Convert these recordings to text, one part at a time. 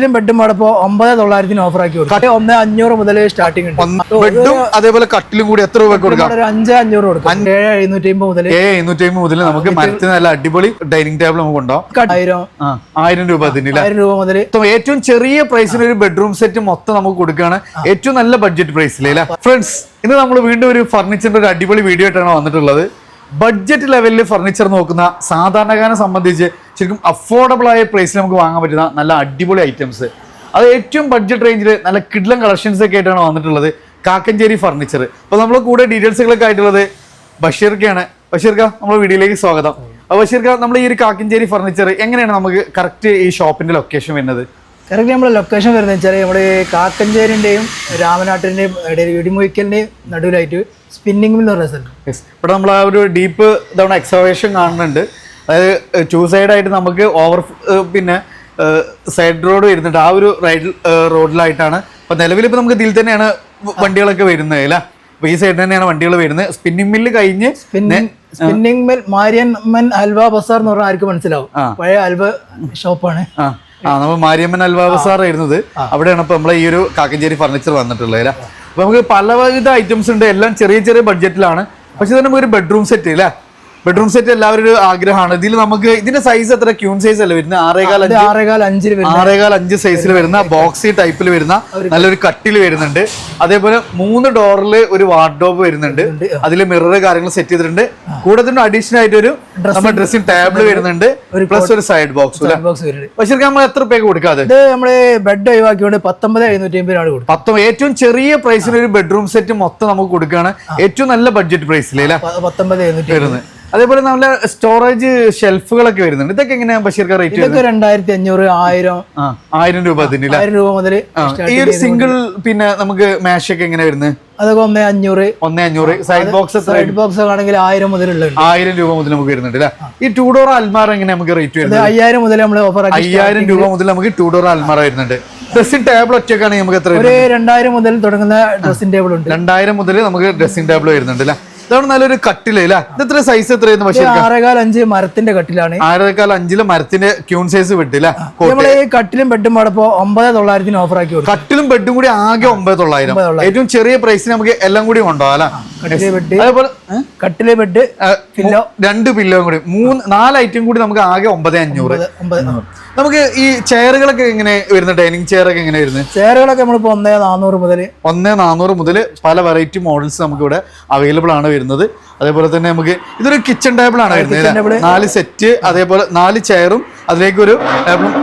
കട്ടിലും ബെഡും അടപ്പോ ഒമ്പത് തൊള്ളായിരത്തിന് ഓഫർ ആക്കി കൊടുക്കും. ഒന്ന് അഞ്ഞൂറ് മുതൽ സ്റ്റാർട്ടിംഗ് ഉണ്ട്. ബെഡും അതേപോലെ കട്ടിലും കൂടി എത്ര രൂപ കൊടുക്കാം? ഒരു അഞ്ച് അഞ്ഞൂറ് കൊടുക്കാം. ഏഴ് എഴുന്നൂറ്റി അമ്പത് മുതൽ ഏഴ് എഴുന്നൂറ്റി അമ്പത് മുതൽ നമുക്ക് മരത്തിന് നല്ല അടിപൊളി ഡൈനിങ് ടേബിൾ നമുക്ക് ഉണ്ടാവും ആയിരം. ആയിരം രൂപ ആയിരം രൂപ മുതൽ ഏറ്റവും ചെറിയ പ്രൈസിന് ഒരു ബെഡ്റൂം സെറ്റ് മൊത്തം നമുക്ക് കൊടുക്കുകയാണ്. ഏറ്റവും നല്ല ബഡ്ജറ്റ് പ്രൈസിൽ അല്ലേ ഫ്രണ്ട്സ് ഇന്ന് നമ്മൾ വീണ്ടും ഒരു ഫർണിച്ചറിന്റെ ഒരു അടിപൊളി വീഡിയോ ആയിട്ടാണ് വന്നിട്ടുള്ളത്. ബഡ്ജറ്റ് ലെവലിൽ ഫർണിച്ചർ നോക്കുന്ന സാധാരണക്കാരനെ സംബന്ധിച്ച് ശരിക്കും അഫോർഡബിൾ ആയ പ്രൈസിൽ നമുക്ക് വാങ്ങാൻ പറ്റുന്ന നല്ല അടിപൊളി ഐറ്റംസ് അത് ഏറ്റവും ബഡ്ജറ്റ് റേഞ്ചിൽ നല്ല കിഡ്ലം കളക്ഷൻസ് ഒക്കെ ആയിട്ടാണ് വന്നിട്ടുള്ളത്. കാക്കഞ്ചേരി ഫർണിച്ചർ അപ്പോൾ നമ്മൾ കൂടെ ഡീറ്റെയിൽസുകളൊക്കെ ആയിട്ടുള്ളത് ബഷീർക്കാണ്. ബഷീർക്ക നമ്മുടെ വീഡിയോയിലേക്ക് സ്വാഗതം. അപ്പോൾ ബഷീർക്ക നമ്മൾ ഈ ഒരു കാക്കഞ്ചേരി ഫർണിച്ചർ എങ്ങനെയാണ് നമുക്ക് കറക്റ്റ് ഈ ഷോപ്പിന്റെ ലൊക്കേഷൻ വരുന്നത്? കറക്റ്റ് നമ്മുടെ ലൊക്കേഷൻ വരുന്നത് വെച്ചാൽ നമ്മുടെ കാക്കഞ്ചേരിന്റെയും രാമനാട്ടിന്റെയും ഇടയിൽ ഇടിമുഴിക്കലിന്റെയും നടുവിലായിട്ട് സ്പിന്നിംഗ് ഇവിടെ നമ്മൾ ആ ഒരു ഡീപ്പ് തവണ എക്സവേഷൻ കാണുന്നുണ്ട്. അതായത് ടു സൈഡ് ആയിട്ട് നമുക്ക് ഓവർ പിന്നെ സൈഡ് റോഡ് വരുന്നുണ്ട്. ആ ഒരു റൈഡ് റോഡിലായിട്ടാണ് അപ്പൊ നിലവിൽ ഇപ്പൊ നമുക്ക് ഇതിൽ തന്നെയാണ് വണ്ടികളൊക്കെ വരുന്നത് അല്ല? അപ്പൊ ഈ സൈഡിൽ തന്നെയാണ് വണ്ടികൾ വരുന്നത്. സ്പിന്നിംഗ് മില്ല് കഴിഞ്ഞ് സ്പിന്നിംഗ് മിൽ മാരിയമ്മൻ അൽവ ബസാർ എന്ന് പറഞ്ഞാൽ ആർക്ക് മനസ്സിലാവും. പഴയ അൽവ ഷോപ്പാണ്. ആ. നമ്മൾ മാരിയമ്മൻ അൽവാബ ബസാർ ആയിരുന്നത് അവിടെയാണ് ഇപ്പൊ നമ്മളെ ഈ ഒരു കാക്കഞ്ചേരി ഫർണിച്ചർ വന്നിട്ടുള്ളത് അല്ലേ? അപ്പൊ നമുക്ക് പലവിധ ഐറ്റംസ് ഉണ്ട്. എല്ലാം ചെറിയ ചെറിയ ബഡ്ജറ്റിലാണ് പക്ഷെ തന്നെ നമുക്ക് ഒരു ബെഡ്റൂം സെറ്റ് അല്ലേ ബെഡ്റൂം സെറ്റ് എല്ലാവരും ഒരു ആഗ്രഹമാണ്. ഇതിൽ നമുക്ക് ഇതിന്റെ സൈസ് എത്ര? ക്യൂൺ സൈസ് അല്ലേ വരുന്നത്? ആറേകാൽ ആറേകാൽ അഞ്ചിൽ ആറേകാൽ അഞ്ച് സൈസിൽ വരുന്ന ബോക്സി ടൈപ്പിൽ വരുന്ന നല്ലൊരു കട്ടിൽ വരുന്നുണ്ട്. അതേപോലെ മൂന്ന് ഡോറിൽ ഒരു വാർഡ്രോബ് വരുന്നുണ്ട്. അതിൽ മിറർ കാര്യങ്ങൾ സെറ്റ് ചെയ്തിട്ടുണ്ട്. കൂടെ തന്നെ അഡീഷണൽ ആയിട്ട് ഒരു നമ്മുടെ ഡ്രസ്സിംഗ് ടേബിൾ വരുന്നുണ്ട്. പ്ലസ് ഒരു സൈഡ് ബോക്സ് ബോക്സ് പക്ഷേ നമ്മൾ എത്ര പേക്ക് കൊടുക്കാതെ ഇത് നമ്മൾ ബെഡ് ഒഴിവാക്കിയോണ്ട് പത്തൊമ്പത് എഴുന്നൂറ്റി അമ്പത് രൂപ പത്തും ഏറ്റവും ചെറിയ പ്രൈസിന് ഒരു ബെഡ്റൂം സെറ്റ് മൊത്തം നമുക്ക് കൊടുക്കുകയാണ് ഏറ്റവും നല്ല ബഡ്ജറ്റ് പ്രൈസിൽ അല്ലേ? പ- പത്തൊമ്പത് എഴുന്നൂറ്റി വരുന്നത്. അതേപോലെ നല്ല സ്റ്റോറേജ് ഷെൽഫുകളൊക്കെ വരുന്നുണ്ട്. ഇതൊക്കെ എങ്ങനെയാ ബഷീർക്ക് റേറ്റ് ഇതൊക്കെ രണ്ടായിരത്തി അഞ്ഞൂറ് ആയിരം. ആയിരം രൂപ ആയിരം രൂപ മുതൽ ഈ ഒരു സിംഗിൾ പിന്നെ നമുക്ക് മാഷ് ഒക്കെ എങ്ങനെ വരുന്നത് അതൊക്കെ ഒന്നേ അഞ്ഞൂറ്. ഒന്നേ അഞ്ഞൂറ്. സൈഡ് ബോക്സ് സൈഡ് ബോക്സ് ആണെങ്കിൽ ആയിരം മുതലുള്ള ആയിരം രൂപ മുതൽ നമുക്ക് വരുന്നുണ്ട് അല്ലേ ഈ ടൂ ഡോർ അൽമാർ എങ്ങനെ നമുക്ക് റേറ്റ് വരുന്നത്? അയ്യായിരം മുതൽ നമ്മൾ ഓഫർ അയ്യായിരം രൂപ മുതൽ നമുക്ക് ടൂ ഡോർ അൽമാർ വരുന്നുണ്ട്. ഡ്രസ്സിംഗ് ടേബിൾ ഒറ്റക്കാണ് നമുക്ക് എത്ര ഒരു രണ്ടായിരം മുതൽ തുടങ്ങുന്ന ഡ്രസ്സിംഗ് ടേബിൾ ഉണ്ട്. രണ്ടായിരം മുതൽ നമുക്ക് ഡ്രസ്സിംഗ് ടേബിൾ വരുന്നുണ്ട് അല്ലേ ഇതാണ് നല്ലൊരു കട്ടിൽ അല്ലേ ഇതെത്ര സൈസ് എത്രയായിരുന്നു പക്ഷേ ആറേകാൽ അഞ്ച് മരത്തിന്റെ കട്ടിലാണ്. ആറേകാൽ അഞ്ചിൽ മരത്തിന്റെ ക്യൂൺ സൈസ് വിട്ടില്ലേ ഈ കട്ടിലും ബെഡും പാടപ്പോ ഒമ്പത് തൊള്ളായിരത്തിന് ഓഫർ ആക്കി കട്ടിലും ബെഡും കൂടി ആകെ ഒമ്പത് തൊള്ളായിരം. ഏറ്റവും ചെറിയ പ്രൈസ് നമുക്ക് എല്ലാം കൂടി കൊണ്ടുപോകാം അല്ലേ കട്ടിലെ ബെഡ് അതേപോലെ? കട്ടിലെ ബെഡ് ആ, രണ്ട് പില്ലോ കൂടി. മൂന്ന് നാല് ഐറ്റം കൂടി നമുക്ക് ആകെ ഒമ്പത് അഞ്ഞൂറ്. ഒമ്പത് നമുക്ക് ഈ ചെയറുകളൊക്കെ എങ്ങനെ വരുന്നത് ഡൈനിങ് ചെയർ ഒക്കെ എങ്ങനെ വരുന്നത്? ചെയറുകളൊക്കെ നമ്മളിപ്പോ ഒന്നേ നാനൂറ് മുതൽ ഒന്നേ നാനൂറ് മുതൽ പല വെറൈറ്റി മോഡൽസ് നമുക്ക് ഇവിടെ അവൈലബിൾ ആണ് വരുന്നത്. അതേപോലെ തന്നെ നമുക്ക് ഇതൊരു കിച്ചൺ ടേബിൾ ആണ് വരുന്നത്. നാല് സെറ്റ് അതേപോലെ നാല് ചെയറും അതിലേക്ക് ഒരു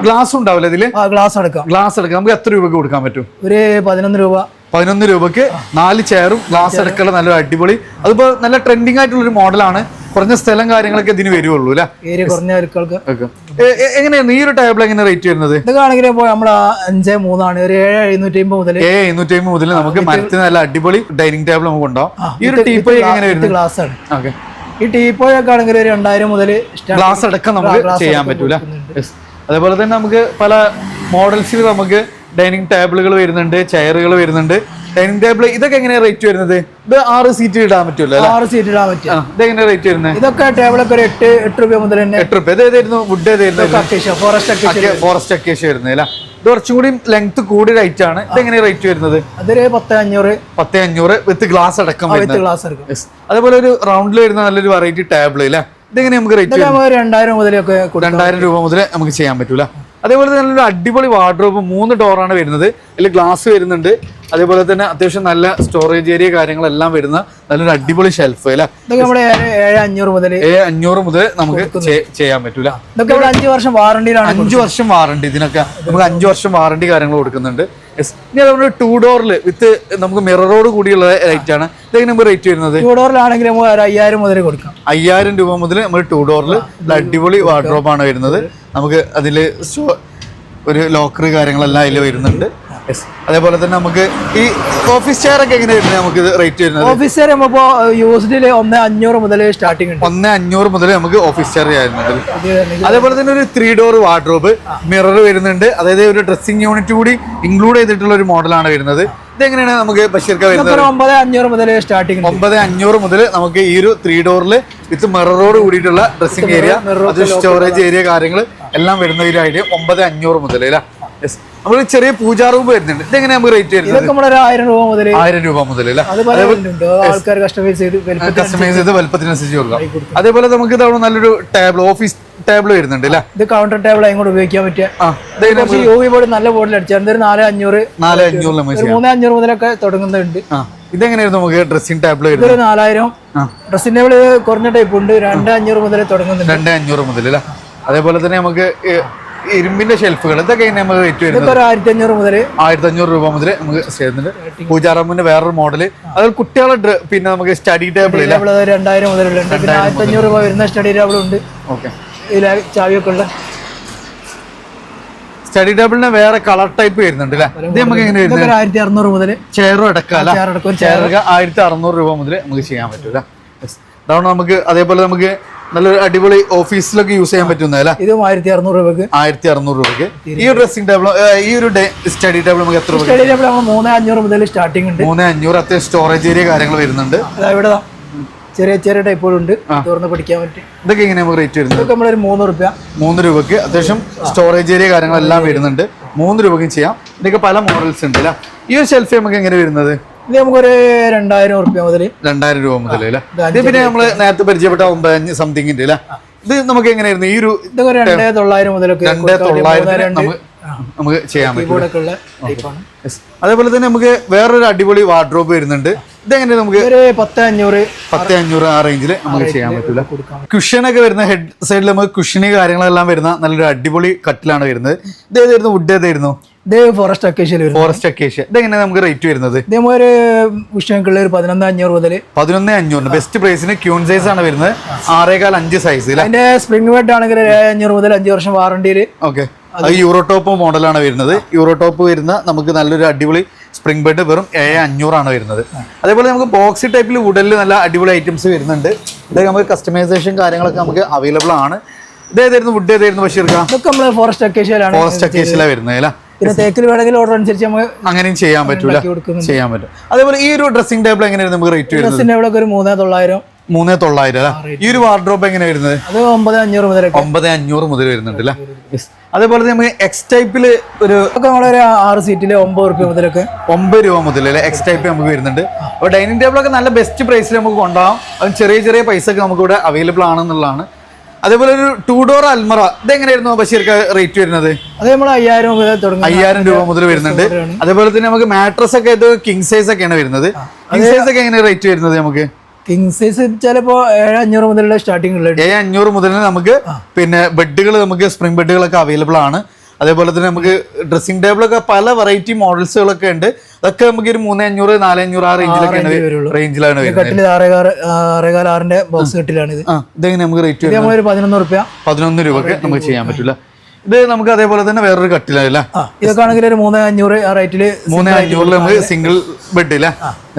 ഗ്ലാസ് ഉണ്ടാവില്ല ഇതിൽ? ആ ഗ്ലാസ് എടുക്കാം. ഗ്ലാസ് എടുക്കാം. നമുക്ക് എത്ര രൂപക്ക് കൊടുക്കാൻ പറ്റും? ഒരു പതിനൊന്ന് രൂപ. പതിനൊന്ന് രൂപയ്ക്ക് നാല് ചെയറും ഗ്ലാസ് എടുക്കാനുള്ള നല്ല അടിപൊളി. അതിപ്പോ നല്ല ട്രെൻഡിങ് ആയിട്ടുള്ള ഒരു മോഡലാണ്. കുറഞ്ഞ സ്ഥലം കാര്യങ്ങളൊക്കെ ഇതിന് വരുവുള്ളൂ അല്ലേ? എങ്ങനെയാണ് ഈ ഒരു ടേബിൾ എങ്ങനെ റേറ്റ് വരുന്നത്? ഇതൊക്കെ ആണെങ്കിൽ ഇപ്പോൾ നമ്മൾ അഞ്ച് മൂന്നാണ്. ഒരു ഏഴ് എഴുന്നൂറ്റി അമ്പത് മുതൽ ഏ എഴുന്നൂറ്റി അമ്പത് മുതൽ നമുക്ക് മരത്തിന് നല്ല അടിപൊളി ഡൈനിങ് ടേബിൾ നമുക്ക് ഉണ്ടാവും ഈ ഒരു ടീപ്പോയി എങ്ങനെ വരുന്നത്? ഗ്ലാസ് ആണ്. ഓക്കെ ഈ ടീപ്പോയൊക്കെ ആണെങ്കിൽ ഒരു രണ്ടായിരം മുതൽ ഗ്ലാസ് അടക്കം നമുക്ക് ചെയ്യാൻ പറ്റൂല. അതേപോലെ തന്നെ നമുക്ക് പല മോഡൽസിൽ നമുക്ക് ഡൈനിങ് ടേബിളുകൾ വരുന്നുണ്ട് ചെയറുകൾ വരുന്നുണ്ട്. ഡൈനിങ് ടേബിൾ ഇതൊക്കെ എങ്ങനെയാണ് റേറ്റ് വരുന്നത്? ഇത് ആറ് സീറ്റ് ഇടാൻ പറ്റുമല്ലോ ആറ് സീറ്റ് ഇടാൻ പറ്റും. ഇതെങ്ങനെ റേറ്റ് വരുന്നത്? ഇതൊക്കെ ടേബിളൊക്കെ ഒരു എട്ട് എട്ട് രൂപ മുതൽ തന്നെ. എട്ട് റുപ്യ ഇത് ഏതായിരുന്നു? വുഡ് ഏതായിരുന്നു? ഫോറസ്റ്റ് ഫോറസ്റ്റ് അക്കേഷ്യ വരുന്നത്. അല്ല? ഇത് കുറച്ചും കൂടി ലെങ്ത് കൂടി റേറ്റ് ആണ്. ഇതെങ്ങനെ റേറ്റ് വരുന്നത്? അതൊരു പത്ത് അഞ്ഞൂറ്. പത്ത് അഞ്ഞൂറ് വിത്ത് ഗ്ലാസ് അടക്കം വിത്ത് ഗ്ലാസ് അടക്കം. അതേപോലെ ഒരു റൗണ്ടിൽ വരുന്ന നല്ലൊരു വെറൈറ്റി ടേബിൾ അല്ലേ? ഇതെങ്ങനെ നമുക്ക് റേറ്റ് രണ്ടായിരം മുതലൊക്കെ രണ്ടായിരം രൂപ മുതൽ നമുക്ക് ചെയ്യാൻ പറ്റൂല. അതേപോലെ തന്നെ നല്ലൊരു അടിപൊളി വാർഡ്രോബ് മൂന്ന് ഡോറാണ് വരുന്നത്. അതിൽ ഗ്ലാസ് വരുന്നുണ്ട്. അതേപോലെ തന്നെ അത്യാവശ്യം നല്ല സ്റ്റോറേജ് ഏരിയ കാര്യങ്ങളെല്ലാം വരുന്ന നല്ലൊരു അടിപൊളി ഷെൽഫ് അല്ലേ? അഞ്ഞൂറ് മുതൽ ഏഴ് അഞ്ഞൂറ് മുതൽ നമുക്ക് ചെയ്യാൻ പറ്റൂല. അഞ്ചു വർഷം വാറണ്ടിയിലാണ് അഞ്ചു വർഷം വാറണ്ടി ഇതിനൊക്കെ നമുക്ക് അഞ്ചു വർഷം വാറണ്ടി കാര്യങ്ങൾ കൊടുക്കുന്നുണ്ട്. ഇനി അതുകൊണ്ട് ടൂ ഡോറിൽ വിത്ത് നമുക്ക് മിററോട് കൂടിയുള്ള റേറ്റ് ആണ്. ഇതെങ്ങനെ നമുക്ക് റേറ്റ് വരുന്നത്? ആണെങ്കിൽ നമുക്ക് ഒരു അയ്യായിരം മുതൽ കൊടുക്കാം. അയ്യായിരം രൂപ മുതൽ നമ്മൾ ടൂ ഡോറിൽ അടിപൊളി വാർഡ്രോപ്പാണ് ആണ് വരുന്നത്. നമുക്ക് അതിൽ ഒരു ലോക്കർ കാര്യങ്ങളെല്ലാം അതിൽ വരുന്നുണ്ട്. അതേപോലെ തന്നെ നമുക്ക് ഈ ഓഫീസ് ചെയർ ഒക്കെ എങ്ങനെയായിരുന്നു നമുക്ക് നമുക്ക് റേറ്റ് വരുന്നത് ഓഫീസ് ചെയർ നമ്മളിപ്പോ യൂസ്ഡിൽ ഒന്ന് അഞ്ഞൂറ് മുതൽ സ്റ്റാർട്ടിംഗ് ഉണ്ട്. ഒന്ന് അഞ്ഞൂറ് മുതൽ നമുക്ക് ഓഫീസ് ചെയർ ചെയ്യുന്നുണ്ട് അതേപോലെ തന്നെ ഒരു ത്രീ ഡോർ വാർഡ്രോബ് മിറർ വരുന്നുണ്ട്. അതായത് ഒരു ഡ്രസ്സിംഗ് യൂണിറ്റ് കൂടി ഇൻക്ലൂഡ് ചെയ്തിട്ടുള്ള ഒരു മോഡലാണ് വരുന്നത്. ഇതെങ്ങനെയാണ് നമുക്ക് ബഷീർക്ക വരുന്നത്? ഒമ്പത് അഞ്ഞൂറ് മുതൽ സ്റ്റാർട്ടിംഗ് ഒമ്പത് അഞ്ഞൂറ് മുതൽ നമുക്ക് ഈ ഒരു ത്രീ ഡോറിൽ വിത്ത് മിററോട് കൂടിയിട്ടുള്ള ഡ്രസ്സിംഗ് ഏരിയ അത് സ്റ്റോറേജ് ഏരിയ കാര്യങ്ങൾ എല്ലാം വരുന്ന ഒരു ഐഡിയ ഒമ്പത് അഞ്ഞൂറ് മുതൽ അല്ലേ? നമ്മൾ ചെറിയ പൂജാ റൂം വരുന്നുണ്ട്. ഇതെങ്ങനെ നമുക്ക് റേറ്റ് വരുന്നത്? ഒരു ആയിരം രൂപ മുതൽ ആയിരം രൂപ മുതൽ ആൾക്കാർ കസ്റ്റമൈസ് ചെയ്ത് കസ്റ്റമൈസ് ചെയ്ത് വലുപ്പത്തിനനുസരിച്ച് കൊടുക്കാം. അതേപോലെ നമുക്ക് ഇതവിടെ നല്ലൊരു ടേബിൾ ഓഫീസ് ടേബിൾ വരുന്നുണ്ട് ഇത് കൗണ്ടർ ടേബിൾ അങ്ങോട്ട് ഉപയോഗിക്കാൻ പറ്റിയ ആ ഇതെങ്ങനെ കുറച്ച് യു ബോർഡ് നല്ല ബോർഡിൽ അടിച്ചാൽ ഒരു നാല് അഞ്ഞൂറ് നാല് അഞ്ഞൂറ് മൂന്ന് അഞ്ഞൂറ് മുതലൊക്കെ തുടങ്ങുന്നുണ്ട്. ഇതെങ്ങനെയായിരുന്നു നമുക്ക് ഡ്രസ്സിംഗ് ടേബിൾ ഇതൊരു നാലായിരം. ഡ്രസ്സിംഗ് ടേബിൾ കുറഞ്ഞ ടൈപ്പ് ഉണ്ട്. രണ്ട് അഞ്ഞൂറ് മുതൽ തുടങ്ങുന്നുണ്ട്. രണ്ട് അഞ്ഞൂറ് മുതൽ അതേപോലെ തന്നെ നമുക്ക് ഇരുമ്പിന്റെ ഷെൽഫുകൾ ഇതൊക്കെ നമുക്ക് റേറ്റ് വരുന്നത്? ആയിരത്തി അഞ്ഞൂറ് മുതൽ ആയിരത്തി അഞ്ഞൂറ് രൂപ മുതൽ നമുക്ക് ചെയ്യുന്നുണ്ട്. പൂജാറാമിന്റെ വേറൊരു മോഡൽ അത് കുട്ടികളുടെ പിന്നെ നമുക്ക് സ്റ്റഡി ടേബിൾ രണ്ടായിരം മുതലുണ്ട് പിന്നെ ആയിരത്തി അഞ്ഞൂറ് രൂപ വരുന്ന സ്റ്റഡി ടേബിൾ ഉണ്ട്. ഓക്കെ ചാവിയൊക്കെ ഉള്ള. സ്റ്റഡി ടേബിളിന് വേറെ കളർ ടൈപ്പ് വരുന്നുണ്ട് അല്ലേ? ഇത് നമുക്ക് എങ്ങനെ വരുന്നത്? ആയിരത്തി അറുന്നൂറ് മുതൽ ചെയറും അടക്കാം ചെയറൊക്കെ ആയിരത്തി അറുന്നൂറ് രൂപ മുതൽ നമുക്ക് ചെയ്യാൻ പറ്റൂല അതാണ് നമുക്ക് അതേപോലെ നമുക്ക് നല്ലൊരു അടിപൊളി ഓഫീസിലൊക്കെ യൂസ് ചെയ്യാൻ പറ്റുന്ന അല്ലേ ഇത് ആയിരത്തി അറുന്നൂറ് രൂപയ്ക്ക് ആയിരത്തി അറുന്നൂറ് രൂപയ്ക്ക് ഈ ഒരു ഡ്രസ്സിംഗ് ടേബിൾ ഈ ഒരു സ്റ്റഡി ടേബിൾ നമുക്ക് എത്ര സ്റ്റഡി ടേബിൾ മൂന്ന് അഞ്ഞൂറ് മുതൽ സ്റ്റാർട്ടിംഗ് ഉണ്ട്. മൂന്ന് അഞ്ഞൂറ് അത്യാവശ്യം സ്റ്റോറേജ് ഏരിയ കാര്യങ്ങൾ വരുന്നുണ്ട്. ഇവിടെ ചെറിയ ചെറിയ ടൈപ്പുകളുണ്ട് തുറന്ന് പഠിക്കാൻ പറ്റും ഇതൊക്കെ എങ്ങനെ നമുക്ക് റേറ്റ് വരുന്നത്? ഇതൊക്കെ നമ്മളൊരു മൂന്ന് രൂപ മൂന്ന് രൂപയ്ക്ക് അത്യാവശ്യം സ്റ്റോറേജ് ഏരിയ കാര്യങ്ങളെല്ലാം വരുന്നുണ്ട്. മൂന്ന് രൂപയ്ക്കും ചെയ്യാം. ഇതൊക്കെ പല മോഡൽസ് ഉണ്ട് അല്ലേ? ഈ ഒരു ഷെൽഫ് നമുക്ക് എങ്ങനെ വരുന്നത്? ഇത് നമുക്കൊരു രണ്ടായിരം റുപ്യ മുതൽ രണ്ടായിരം രൂപ മുതൽ ഇത് പിന്നെ നമ്മൾ നേരത്തെ പരിചയപ്പെട്ട ഒമ്പത് സംതിങ്ങിന്റെ അല്ലേ? ഇത് നമുക്ക് എങ്ങനെയായിരുന്നു? ഈ ഒരു രണ്ടേ തൊള്ളായിരം മുതലൊക്കെ രണ്ടേ തൊള്ളായിരത്തിന് നമുക്ക് ചെയ്യാൻ പറ്റും അതേപോലെ തന്നെ നമുക്ക് വേറൊരു അടിപൊളി വാർഡ്രോബ് വരുന്നുണ്ട്. ഇതെങ്ങനെ നമുക്ക് പത്ത് അഞ്ഞൂറ് പത്ത് അഞ്ഞൂറ് ആ റേഞ്ചിൽ നമുക്ക് ചെയ്യാൻ പറ്റില്ല. കുഷനൊക്കെ വരുന്ന ഹെഡ് സൈഡിൽ നമുക്ക് കുഷനി കാര്യങ്ങളെല്ലാം വരുന്ന നല്ലൊരു അടിപൊളി കട്ടിലാണ് വരുന്നത്. ഇത് ഏതായിരുന്നു? വുഡ് ഏതായിരുന്നു? ഇത് ഫോറസ്റ്റ് അക്കേഷ്യയിൽ ഫോറസ്റ്റ് അക്കേഷ്യ ഇതെങ്ങനെ നമുക്ക് റേറ്റ് വരുന്നത്? ഇത് ഒരു വിഷയക്കുള്ള ഒരു പതിനൊന്ന് അഞ്ഞൂറ് മുതൽ പതിനൊന്ന് അഞ്ഞൂറിന്. ബെസ്റ്റ് പ്രൈസിന് ക്യൂൺ സൈസ് ആണ് വരുന്നത്. ആറേകാൽ അഞ്ച് സൈസ് അതിന്റെ സ്പ്രിംഗ് ബെഡ് ആണെങ്കിൽ അഞ്ഞൂറ് മുതൽ അഞ്ച് വർഷം വാറണ്ടിയിൽ ഓക്കെ അത് യൂറോ ടോപ്പ് മോഡലാണ് വരുന്നത്. യൂറോ ടോപ്പ് വരുന്ന നമുക്ക് നല്ലൊരു അടിപൊളി സ്പ്രിംഗ് ബെഡ് വെറും ഏഴ് അഞ്ഞൂറാണ് വരുന്നത്. അതേപോലെ നമുക്ക് ബോക്സി ടൈപ്പിൽ വുഡലിൽ നല്ല അടിപൊളി ഐറ്റംസ് വരുന്നുണ്ട്. ഇതൊക്കെ നമുക്ക് കസ്റ്റമൈസേഷൻ കാര്യങ്ങളൊക്കെ നമുക്ക് അവൈലബിൾ ആണ്. ഇതേതായിരുന്നു വുഡ് ഏതായിരുന്നു പക്ഷേ ഇതൊക്കെ നമ്മൾ ഫോറസ്റ്റ് അക്കേഷ്യയിലാണ് ഫോറസ്റ്റ് വരുന്നത് അല്ലേ? പിന്നെ തേക്കിൽ വേണമെങ്കിൽ ഓർഡർ അനുസരിച്ച് നമുക്ക് അങ്ങനെയും ചെയ്യാൻ പറ്റൂല. ചെയ്യാൻ പറ്റും. അതേപോലെ ഈ ഒരു ഡ്രസ്സിംഗ് ടേബിൾ എങ്ങനെയായിരുന്നു നമുക്ക് റേറ്റ് വരുന്നത്? ഡ്രസ്സിന്റെ ഇവിടെ ഒരു മൂന്നേ തൊള്ളായിരം മൂന്നേ തൊള്ളായിരം അല്ലേ? ഈ ഒരു വാർഡ്രോപ്പ് എങ്ങനെ വരുന്നത്? അത് ഒമ്പത് അഞ്ഞൂറ് മുതൽ ഒമ്പത് അഞ്ഞൂറ് മുതൽ വരുന്നുണ്ട് അല്ലേ? അതേപോലെ തന്നെ നമുക്ക് എക്സ് ടൈപ്പിൽ ഒരു നമ്മളൊരു ആറ് സീറ്റിൽ ഒമ്പത് രൂപ മുതലൊക്കെ. ഒമ്പത് രൂപ മുതൽ അല്ലെ? എക്സ് ടൈപ്പ് നമുക്ക് വരുന്നുണ്ട്. അപ്പോൾ ഡൈനിങ് ടേബിൾ ഒക്കെ നല്ല ബെസ്റ്റ് പ്രൈസിൽ നമുക്ക് കൊണ്ടുപോകാം. അതും ചെറിയ ചെറിയ പൈസ ഒക്കെ നമുക്ക് ഇവിടെ അവൈലബിൾ ആണെന്നുള്ളതാണ്. അതേപോലെ ഒരു ടൂ ഡോർ അൽമറ ഇതെങ്ങനെയായിരുന്നു ബഷീർക്ക് റേറ്റ് വരുന്നത്? അത് നമ്മൾ അയ്യായിരം മുതൽ തുടങ്ങി അയ്യായിരം രൂപ മുതൽ വരുന്നുണ്ട്. അതേപോലെ തന്നെ നമുക്ക് മാട്രസ് ഒക്കെ ഇത് കിങ് സൈസ് ഒക്കെയാണ് വരുന്നത്. കിങ് സൈസ് ഒക്കെ എങ്ങനെയാണ് റേറ്റ് വരുന്നത് നമുക്ക്? കിങ് സൈസ് ചിലപ്പോ ഏഴ് അഞ്ഞൂറ് മുതലുള്ള സ്റ്റാർട്ടിംഗ് ഉള്ളത് ഏഴ് അഞ്ഞൂറ് മുതൽ നമുക്ക് പിന്നെ ബെഡുകൾ നമുക്ക് സ്പ്രിംഗ് ബെഡുകളൊക്കെ അവൈലബിൾ ആണ്. അതേപോലെ തന്നെ നമുക്ക് ഡ്രസ്സിംഗ് ടേബിളൊക്കെ പല വെറൈറ്റി മോഡൽസുകളൊക്കെ ഉണ്ട്. അതൊക്കെ നമുക്ക് ഒരു മൂന്ന് അഞ്ഞൂറ് നാല് അഞ്ഞൂറ് ആ റേഞ്ചിലൊക്കെയാണ് വരുള്ളൂ. റേഞ്ചിലാണ് ആറേകാലാറിന്റെ ആറിന്റെ ബോക്സ് കെട്ടിലാണ് ഇത് ഇതെങ്ങനെ നമുക്ക് റേറ്റ് പതിനൊന്ന് രൂപ പതിനൊന്ന് രൂപ നമുക്ക് ചെയ്യാൻ പറ്റില്ല ഇത് നമുക്ക് അതേപോലെ തന്നെ വേറൊരു കട്ടിലല്ല ഇതൊക്കെ ആണെങ്കിൽ ഒരു മൂന്ന് അഞ്ഞൂറ് ആ റേറ്റിൽ മൂന്ന് അഞ്ഞൂറിൽ നമുക്ക് സിംഗിൾ ബെഡില്ല